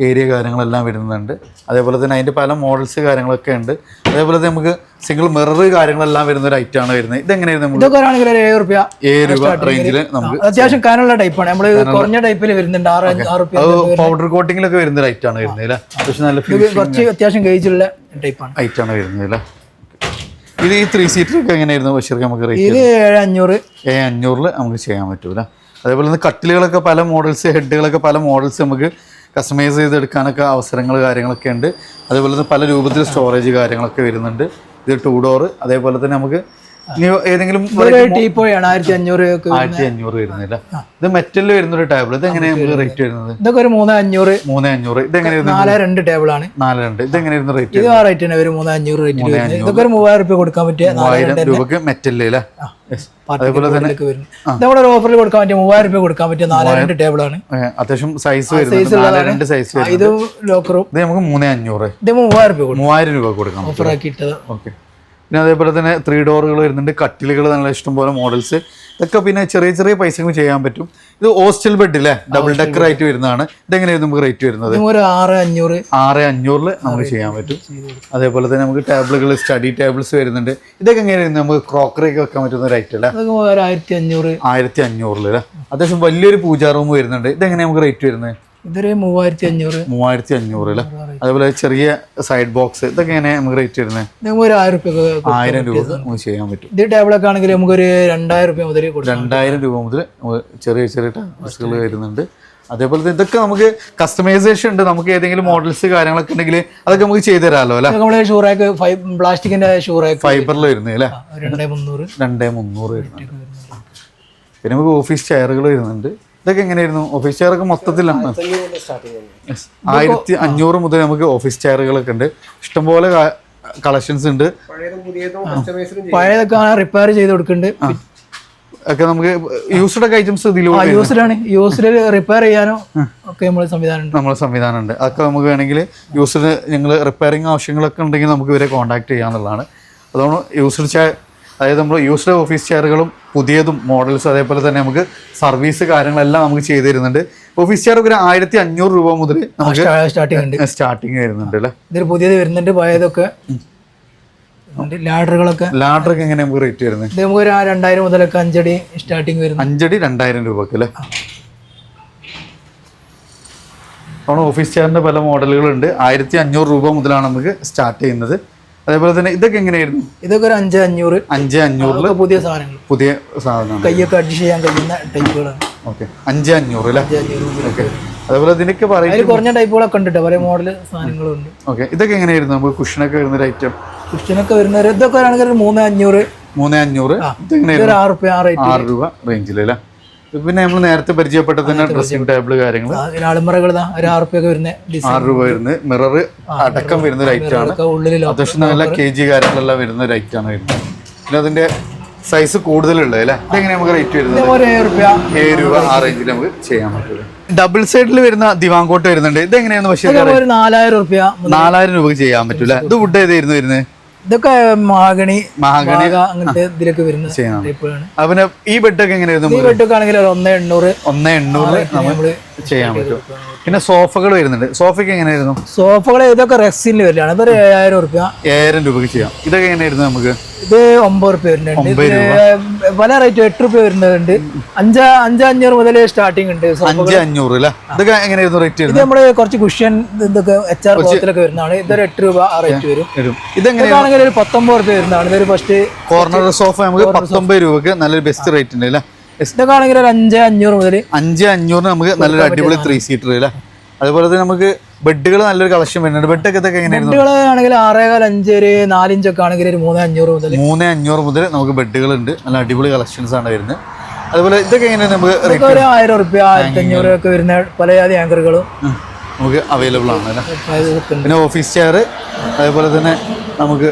ഏരിയ കാര്യങ്ങളെല്ലാം വരുന്നുണ്ട്. അതേപോലെ തന്നെ അതിന്റെ പല മോഡൽസ് കാര്യങ്ങളൊക്കെ ഉണ്ട്. അതേപോലെ തന്നെ നമുക്ക് സിംഗിൾ മിറർ കാര്യങ്ങളെല്ലാം വരുന്ന ഒരു ഐറ്റം ആണ് വരുന്നത്. ഇതെങ്ങനെയായിരുന്നു നമുക്ക് ഏഴ് റുപ്യ ഏഴ് രൂപ റേഞ്ചിൽ നമുക്ക് അത്യാവശ്യം കനുള്ള ടൈപ്പാണ് നമ്മൾ കുറഞ്ഞ ടൈപ്പിൽ വരുന്നുണ്ട്. ആറ് ആറ് പൗഡർ കോട്ടിങ്ങിലൊക്കെ വരുന്ന ഒരു ഐറ്റം ആണ് വരുന്നത് അത്യാവശ്യം നല്ല കുറച്ച് അത്യാവശ്യം ഗേജുള്ള ടൈപ്പാണ് ഐറ്റം ആണ് വരുന്നത് അല്ലേ? ഇത് ഈ ത്രീ സീറ്റർ ഒക്കെ എങ്ങനെയായിരുന്നു ബഷീർക്ക് നമുക്ക് റേറ്റ് ഇത് ഏഴ് അഞ്ഞൂറ് ഏഴ് അഞ്ഞൂറിൽ നമുക്ക് ചെയ്യാൻ പറ്റൂല. അതേപോലെ തന്നെ കട്ടിലുകളൊക്കെ പല മോഡൽസ് ഹെഡുകളൊക്കെ പല മോഡൽസ് നമുക്ക് കസ്റ്റമൈസ് ചെയ്തെടുക്കാനൊക്കെ അവസരങ്ങൾ കാര്യങ്ങളൊക്കെ ഉണ്ട്. അതേപോലെ തന്നെ പല രൂപത്തിൽ സ്റ്റോറേജ് കാര്യങ്ങളൊക്കെ വരുന്നുണ്ട്. ഇത് ടൂ ഡോർ അതേപോലെ തന്നെ നമുക്ക് ഏതെങ്കിലും ടീപ്പോയാണ് ആയിരത്തി അഞ്ഞൂറ് ആയിരത്തി അഞ്ഞൂറ് വരുന്നില്ല. ഇത് മെറ്റലിൽ വരുന്ന ഒരു ടേബിൾ ഇത് എങ്ങനെയാണ് റേറ്റ് വരുന്നത്? ഇതൊക്കെ ഒരു മൂന്ന് അഞ്ഞൂറ് മൂന്ന് അഞ്ഞൂറ് ഇത് എങ്ങനെയായിരുന്നു നാല് രണ്ട് ടേബിളാണ് നാല് രണ്ട്. ഇത് എങ്ങനെയായിരുന്നു റേറ്റ് ഇത് ആ റേറ്റ് തന്നെ ഒരു മൂന്ന് അഞ്ഞൂറ് വരുന്നത്. ഇതൊക്കെ ഒരു മൂവായിരം റുപ്യ കൊടുക്കാൻ പറ്റിയ മൂവായിരം രൂപക്ക് മെറ്റലിൽ അല്ലേ? അതേപോലെ തന്നെ നമ്മുടെ ഒരു ഓഫറിൽ കൊടുക്കാൻ പറ്റിയ മൂവായിരം രൂപ കൊടുക്കാൻ പറ്റിയ നാലായിരം രണ്ട് ആണ്. അത്യാവശ്യം സൈസ് രണ്ട് സൈസ് ഇത് ലോക്കറും ഇത് നമുക്ക് മൂന്ന് അഞ്ഞൂറ് ഇത് മൂവായിരം രൂപ കൊടുക്കും. മൂവായിരം രൂപ കൊടുക്കണം ഓഫറാക്കി ഇട്ടത് ഓക്കെ പിന്നെ അതേപോലെ തന്നെ ത്രീ ഡോറുകൾ വരുന്നുണ്ട്. കട്ടിലുകൾ നല്ല ഇഷ്ടംപോലെ മോഡൽസ് ഇതൊക്കെ പിന്നെ ചെറിയ ചെറിയ പൈസകൾ ചെയ്യാൻ പറ്റും. ഇത് ഹോസ്റ്റൽ ബെഡ് അല്ലേ ഡബിൾ ഡെക്കർ ആയിട്ട് വരുന്നതാണ്. ഇതെങ്ങനെയായിരുന്നു നമുക്ക് റേറ്റ് വരുന്നത്? ഒരു ആറ് അഞ്ഞൂറ്. ആറ് അഞ്ഞൂറിൽ നമുക്ക് ചെയ്യാൻ പറ്റും. അതേപോലെ തന്നെ നമുക്ക് ടേബിളുകൾ സ്റ്റഡി ടേബിൾസ് വരുന്നുണ്ട്. ഇതൊക്കെ എങ്ങനെയാണ് നമുക്ക് ക്രോക്കറി ഒക്കെ വെക്കാൻ പറ്റുന്ന ഒരു ഐറ്റം അല്ലേ? ആയിരത്തി അഞ്ഞൂറ്. ആയിരത്തി അഞ്ഞൂറിൽ അല്ലേ? അത്യാവശ്യം വലിയൊരു പൂജാ റൂം വരുന്നുണ്ട്. ഇതെങ്ങനെയാണ് നമുക്ക് റേറ്റ് വരുന്നത്? ഇതൊരു മൂവായിരത്തി അഞ്ഞൂറ് മൂവായിരത്തി അഞ്ഞൂറ് അല്ലേ? അതേപോലെ ചെറിയ സൈഡ് ബോക്സ് ഇതൊക്കെ എങ്ങനെയാണ് നമുക്ക് റേറ്റ് വരുന്നത്? നമുക്ക് ഒരു ആയിരം രൂപ ആയിരം രൂപ നമുക്ക് ചെയ്യാൻ പറ്റും. ഇത് ടേബിളൊക്കെ ആണെങ്കിൽ നമുക്കൊരു രണ്ടായിരം രൂപ മുതൽ രണ്ടായിരം രൂപ മുതൽ ചെറിയ ചെറിയ ടാസ്കുകൾ വരുന്നുണ്ട്. അതേപോലെ തന്നെ ഇതൊക്കെ നമുക്ക് കസ്റ്റമൈസേഷൻ ഉണ്ട്. നമുക്ക് ഏതെങ്കിലും മോഡൽസ് കാര്യങ്ങളൊക്കെ ഉണ്ടെങ്കിൽ അതൊക്കെ നമുക്ക് ചെയ്തു തരാമല്ലോ അല്ലേ നമ്മൾ ഷൂറാക്ക് പ്ലാസ്റ്റിക്കിന്റെ ഷൂറാക്ക് ഫൈബറിൽ വരുന്നത് അല്ലേ? രണ്ടേ മുന്നൂറ്. രണ്ടേ മുന്നൂറ് വരുന്നുണ്ട്. പിന്നെ നമുക്ക് ഓഫീസ് ചെയറുകൾ വരുന്നുണ്ട്. ഇതൊക്കെ എങ്ങനെയായിരുന്നു? ഓഫീസ് ചെയറൊക്കെ മൊത്തത്തിലാണ്. ആയിരത്തി അഞ്ഞൂറ് മുതൽ നമുക്ക് ഓഫീസ് ചെയറുകളൊക്കെ ഉണ്ട്. ഇഷ്ടംപോലെ കളക്ഷൻസ് ഉണ്ട്. പഴയതൊക്കെ റിപ്പയർ ചെയ്ത് കൊടുക്കുന്നുണ്ട്. ഒക്കെ നമുക്ക് യൂസ്ഡ് ഒക്കെ ഐറ്റംസ് ഇതിലൂടെ ആണ് യൂസ്ഡ് റിപ്പയർ ചെയ്യാനോ ഒക്കെ നമ്മൾ സംവിധാനം നമ്മൾ നമ്മളെ സംവിധാനം ഉണ്ട്. അതൊക്കെ നമുക്ക് വേണമെങ്കിൽ യൂസിന് ഞങ്ങൾ റിപ്പയറിങ് ആവശ്യങ്ങളൊക്കെ ഉണ്ടെങ്കിൽ നമുക്ക് ഇവരെ കോൺടാക്ട് ചെയ്യാന്നുള്ളതാണ്. അതുകൊണ്ട് യൂസ്ഡ് ചെയർ അതായത് നമ്മൾ യൂസ്ഡ് ഓഫീസ് ചെയറുകളും പുതിയതും മോഡൽസ് അതേപോലെ തന്നെ നമുക്ക് സർവീസ് കാര്യങ്ങളെല്ലാം നമുക്ക് ചെയ്തു തരുന്നുണ്ട്. ഓഫീസ് ചെയർ ഒരു ആയിരത്തി അഞ്ഞൂറ് രൂപ മുതൽ നമുക്ക് സ്റ്റാർട്ടിങ് ഉണ്ട്. സ്റ്റാർട്ടിങ് വരുന്നുണ്ട് അല്ലേ? ഇതിൽ പുതിയത് വരുന്നുണ്ട് പഴയതൊക്കെ. ലാഡറുകളൊക്കെ. ലാഡറൊക്കെ എങ്ങനെ നമുക്ക് റേറ്റ് വരുന്നത്? ഇത് നമുക്ക് ഒരു രണ്ടായിരം മുതലൊക്കെ അഞ്ചടി സ്റ്റാർട്ടിങ് വരുന്നു. അഞ്ചടി രണ്ടായിരം രൂപക്ക് അല്ലേ? ഓഫീസ് ചെയറിന്റെ പല മോഡലുകളുണ്ട്. ആയിരത്തി അഞ്ഞൂറ് രൂപ മുതലാണ് നമുക്ക് സ്റ്റാർട്ട് ചെയ്യുന്നത്. അതേപോലെ തന്നെ ഇതൊക്കെ എങ്ങനെയായിരുന്നു? ഇതൊക്കെ ഒരു അഞ്ച് അഞ്ഞൂറ്. അഞ്ച് അഞ്ഞൂറ് പുതിയ സാധനങ്ങൾ. പുതിയ സാധനം കൈയൊക്കെ അഡ്ജസ്റ്റ് ചെയ്യാൻ കഴിയുന്ന ടൈപ്പുകളാണ് ഓക്കെ. അഞ്ച് അഞ്ഞൂറ് അല്ലേ. ഓക്കെ. അതേപോലെ ഇതിനൊക്കെ പറയും കുറഞ്ഞ ടൈപ്പുകളൊക്കെ ഉണ്ട് പല മോഡൽ സാധനങ്ങളും ഉണ്ട് ഓക്കെ. ഇതൊക്കെ എങ്ങനെയായിരുന്നു? നമുക്ക് കുഷനൊക്കെ വരുന്ന ഒരു ഐറ്റം കുഷനൊക്കെ വരുന്ന ഇതൊക്കെ ആണെങ്കിൽ മൂന്ന് അഞ്ഞൂറ്. മൂന്ന് അഞ്ഞൂറ്. ഇതെങ്ങനെ ഇതൊരു ആറ് രൂപ റേഞ്ചിൽ അല്ലേ? പിന്നെ നമ്മൾ നേരത്തെ പരിചയപ്പെട്ട തന്നെ ഡ്രസ്സിംഗ് ടേബിൾ കാര്യങ്ങൾ ആളുമറകൾ ഒരു ആറ് രൂപ വരുന്ന ആറ് രൂപ മിറർ അടക്കം വരുന്ന ഒരു ഐറ്റം ആണ്. അത്യാവശ്യം നല്ല കെ ജി കാര്യങ്ങളെല്ലാം വരുന്ന ഒരു ഐറ്റം ആണ് വരുന്നത്. പിന്നെ അതിന്റെ സൈസ് കൂടുതലുള്ളത് അല്ലേ? ഇതെങ്ങനെ നമുക്ക് റേറ്റ് വരുന്നത്? ഏഴ് രൂപ ആ റേഞ്ചിൽ നമുക്ക് ചെയ്യാൻ പറ്റും. ഡബിൾ സൈഡിൽ വരുന്ന ദിവാങ്കോട്ട് വരുന്നുണ്ട്. ഇത് എങ്ങനെയാണ് പക്ഷേ നാലായിരം രൂപ നാലായിരം രൂപക്ക് ചെയ്യാൻ പറ്റൂല ഇത് വുഡ് ഏതായിരുന്നു വരുന്നത്? ഇതൊക്കെ മഹാഗണി മഹാഗണി അങ്ങനത്തെ ഇതിലൊക്കെ വരുന്ന ടൈപ്പുകളാണ്. അവന് ഈ ബെഡൊക്കെ എങ്ങനെയായിരുന്നു ഈ ബെഡൊക്കെ ആണെങ്കിൽ ഒരു ഒന്ന് എണ്ണൂറ് ഒന്ന് എണ്ണൂറ് നമുക്ക് ചെയ്യാൻ പറ്റും. പിന്നെ സോഫകൾ വരുന്നുണ്ട്. സോഫയ്ക്ക് എങ്ങനെയായിരുന്നു? സോഫകൾ ഇതൊക്കെ റെക്സിന് വരികയാണ്. ഇതൊരു ഏഴായിരം റുപ്യ ഏഴായിരം രൂപക്ക് ചെയ്യാം. ഇതൊക്കെ എങ്ങനെയായിരുന്നു നമുക്ക്? ഇത് ഒമ്പത് റുപ്യ വരുന്നുണ്ട്. പല റേറ്റ് എട്ട് റുപ്യ വരുന്നുണ്ട്. അഞ്ച് അഞ്ച് അഞ്ഞൂറ് മുതൽ സ്റ്റാർട്ടിങ് ഉണ്ട് അഞ്ച് അഞ്ഞൂറ് അല്ലേ? ഇതൊക്കെ എങ്ങനെയായിരുന്നു റേറ്റ് ഇത് നമ്മൾ കുറച്ച് കുഷ്യൻ ഇതൊക്കെ എച്ച് ആർ കോത്തിലൊക്കെ വരുന്നതാണ്. ഇതൊരു എട്ട് രൂപ ആ റേറ്റ് വരും. വരും. ഇതെങ്ങനെ ഇതാണെങ്കിൽ ഒരു പത്തൊമ്പത് റുപ്യ വരുന്നതാണ്. ഇതൊരു ഫസ്റ്റ് കോർണർ സോഫ നമുക്ക് പത്തൊമ്പത് രൂപക്ക് നല്ലൊരു ബെസ്റ്റ് റേറ്റ് ഉണ്ട് അല്ലേ? ഇതൊക്കെ ആണെങ്കിൽ ഒരു അഞ്ച് അഞ്ഞൂറ് മുതൽ അഞ്ച് അഞ്ഞൂറിന് നമുക്ക് നല്ലൊരു അടിപൊളി ത്രീ സീറ്റർ അല്ലേ? അതുപോലെ തന്നെ നമുക്ക് ബെഡുകൾ നല്ലൊരു കളക്ഷൻ വരുന്നുണ്ട്. ബെഡൊക്കെ ഇതൊക്കെ എങ്ങനെയായിരുന്നു? ബെഡുകൾ ആണെങ്കിൽ ആറേകാൽ അഞ്ച് ഒരു നാലിഞ്ചൊക്കെ ആണെങ്കിൽ ഒരു മൂന്ന് അഞ്ഞൂറ് മുതൽ മൂന്ന് അഞ്ഞൂറ് മുതൽ നമുക്ക് ബെഡുകൾ ഉണ്ട്. നല്ല അടിപൊളി കളക്ഷൻസ് ആണ് വരുന്നത്. അതുപോലെ ഇതൊക്കെ എങ്ങനെയാണ് നമുക്ക് ഒരു ആയിരം റുപ്യ ആയിരത്തി അഞ്ഞൂറ് ഒക്കെ വരുന്ന പല ജാതി ആങ്കറുകളും നമുക്ക് അവൈലബിൾ ആണ് പിന്നെ ഓഫീസ് ചെയർ അതേപോലെ തന്നെ നമുക്ക്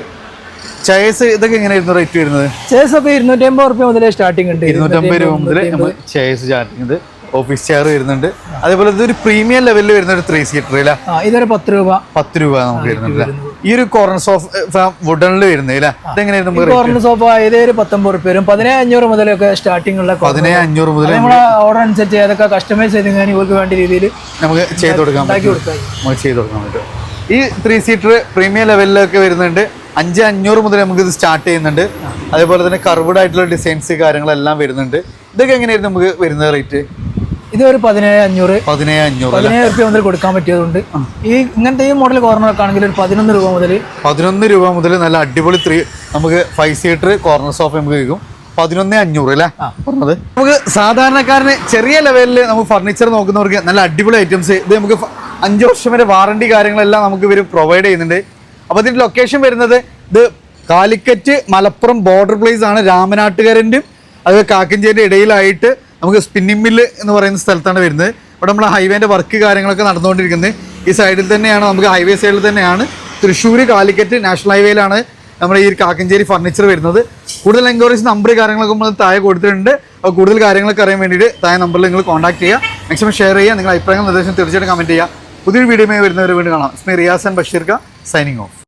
ചെയർസ് ഇതൊക്കെ എങ്ങനെയായിരുന്നു റേറ്റ് വരുന്നത്? ചേസ് ഒക്കെ ഇരുന്നൂറ്റി അമ്പത് റുപ്യ മുതൽ സ്റ്റാർട്ടിംഗ് ഉണ്ട്. ഇരുന്നൂറ്റമ്പത് രൂപ മുതൽ. നമ്മൾ ചെയർസ് ഉണ്ട്. ഓഫീസ് ചെയർ വരുന്നുണ്ട്. അതേപോലെ ഇതൊരു പ്രീമിയം ലെവലിൽ വരുന്ന ഒരു ത്രീ സീറ്റർ അല്ല? ഇതൊരു പത്ത് രൂപ. പത്ത് രൂപ നമുക്ക് വരുന്നുണ്ട്? ഈ ഒരു കോർണർ സോഫ വുഡണിൽ വരുന്നില്ല നമുക്ക് കോർണർ സോഫ ഏതൊരു പത്തൊമ്പത് റുപ്യ വരും. പതിനേഴ് അഞ്ഞൂറ് മുതലൊക്കെ സ്റ്റാർട്ടിംഗ് ഉള്ള പതിനേഴ് അഞ്ഞൂറ് മുതൽ നമ്മളെ ഓർഡർ അനുസരിച്ച് ഏതൊക്കെ കസ്റ്റമൈസ് ചെയ്ത് ഇവർക്ക് വേണ്ട രീതിയിൽ നമുക്ക് ചെയ്ത് കൊടുക്കാൻ പറ്റും. കൊടുക്കാം നമുക്ക് ചെയ്ത് കൊടുക്കാൻ പറ്റും. ഈ ത്രീ സീറ്റർ പ്രീമിയം ലെവലിലൊക്കെ വരുന്നുണ്ട്. അഞ്ച് അഞ്ഞൂറ് മുതൽ നമുക്ക് ഇത് സ്റ്റാർട്ട് ചെയ്യുന്നുണ്ട്. അതേപോലെ തന്നെ കർവ്ഡ് ആയിട്ടുള്ള ഡിസൈൻസ് കാര്യങ്ങളെല്ലാം വരുന്നുണ്ട്. ഇതൊക്കെ എങ്ങനെയായിരുന്നു നമുക്ക് വരുന്ന റേറ്റ് ഇത് ഒരു പതിനേഴ് അഞ്ഞൂറ്. പതിനേഴ് അഞ്ഞൂറ് പതിനേഴ് റുപ്യ മുതൽ കൊടുക്കാൻ പറ്റിയതുകൊണ്ട് ഈ ഇങ്ങനത്തെ ഈ മോഡൽ കോർണറൊക്കെ ആണെങ്കിൽ ഒരു പതിനൊന്ന് രൂപ മുതൽ പതിനൊന്ന് രൂപ മുതൽ നല്ല അടിപൊളി ത്രീ നമുക്ക് ഫൈവ് സീറ്റർ കോർണർ സോഫ നമുക്ക് കഴിക്കും പതിനൊന്ന് അഞ്ഞൂറ് അല്ലേ? പറഞ്ഞത്? നമുക്ക് സാധാരണക്കാരന് ചെറിയ ലെവലിൽ നമുക്ക് ഫർണിച്ചർ നോക്കുന്നവർക്ക് നല്ല അടിപൊളി ഐറ്റംസ് ഇത് നമുക്ക് അഞ്ച് വർഷം വരെ വാറണ്ടി കാര്യങ്ങളെല്ലാം നമുക്ക് ഇവർ പ്രൊവൈഡ് ചെയ്യുന്നുണ്ട്. അപ്പോൾ ഇതിന്റെ ലൊക്കേഷൻ വരുന്നത് ഇത് കാലിക്കറ്റ് മലപ്പുറം ബോർഡർ പ്ലേസ് ആണ് രാമനാട്ടുകരന്റെയും അത് കാക്കഞ്ചേരി ഇടയിലായിട്ട് നമുക്ക് സ്പിന്നിംഗ് മില്ല് എന്ന് പറയുന്ന സ്ഥലത്താണ് വരുന്നത്. ഇവിടെ നമ്മൾ ഹൈവേന്റെ വർക്ക് കാര്യങ്ങളൊക്കെ നടന്നുകൊണ്ടിരിക്കുന്നത്. ഈ സൈഡിൽ തന്നെയാണ് നമുക്ക് ഹൈവേ സൈഡിൽ തന്നെയാണ് തൃശ്ശൂർ കാലിക്കറ്റ് നാഷണൽ ഹൈവേയിലാണ് നമ്മുടെ ഈ കാക്കഞ്ചേരി ഫർണിച്ചർ വരുന്നത്. കൂടുതൽ എൻക്വയറീസ് നമ്പർ കാര്യങ്ങളൊക്കെ നമ്മൾ താഴെ കൊടുത്തിട്ടുണ്ട്. അപ്പോൾ കൂടുതൽ കാര്യങ്ങളൊക്കെ അറിയാൻ വേണ്ടിയിട്ട് താഴെ നമ്പറിൽ നിങ്ങൾ കോൺടാക്ട് ചെയ്യുക. മാക്സിമം ഷെയർ ചെയ്യുക. നിങ്ങൾ അഭിപ്രായങ്ങൾ നിർദ്ദേശം തീർച്ചയായിട്ടും കമന്റ് ചെയ്യുക. പുതിയൊരു വീഡിയോ വരുന്നവരെ വീണ്ടും കാണാം. ഇസ്മി റിയാസ് ആൻഡ് ബഷീർക്ക signing off.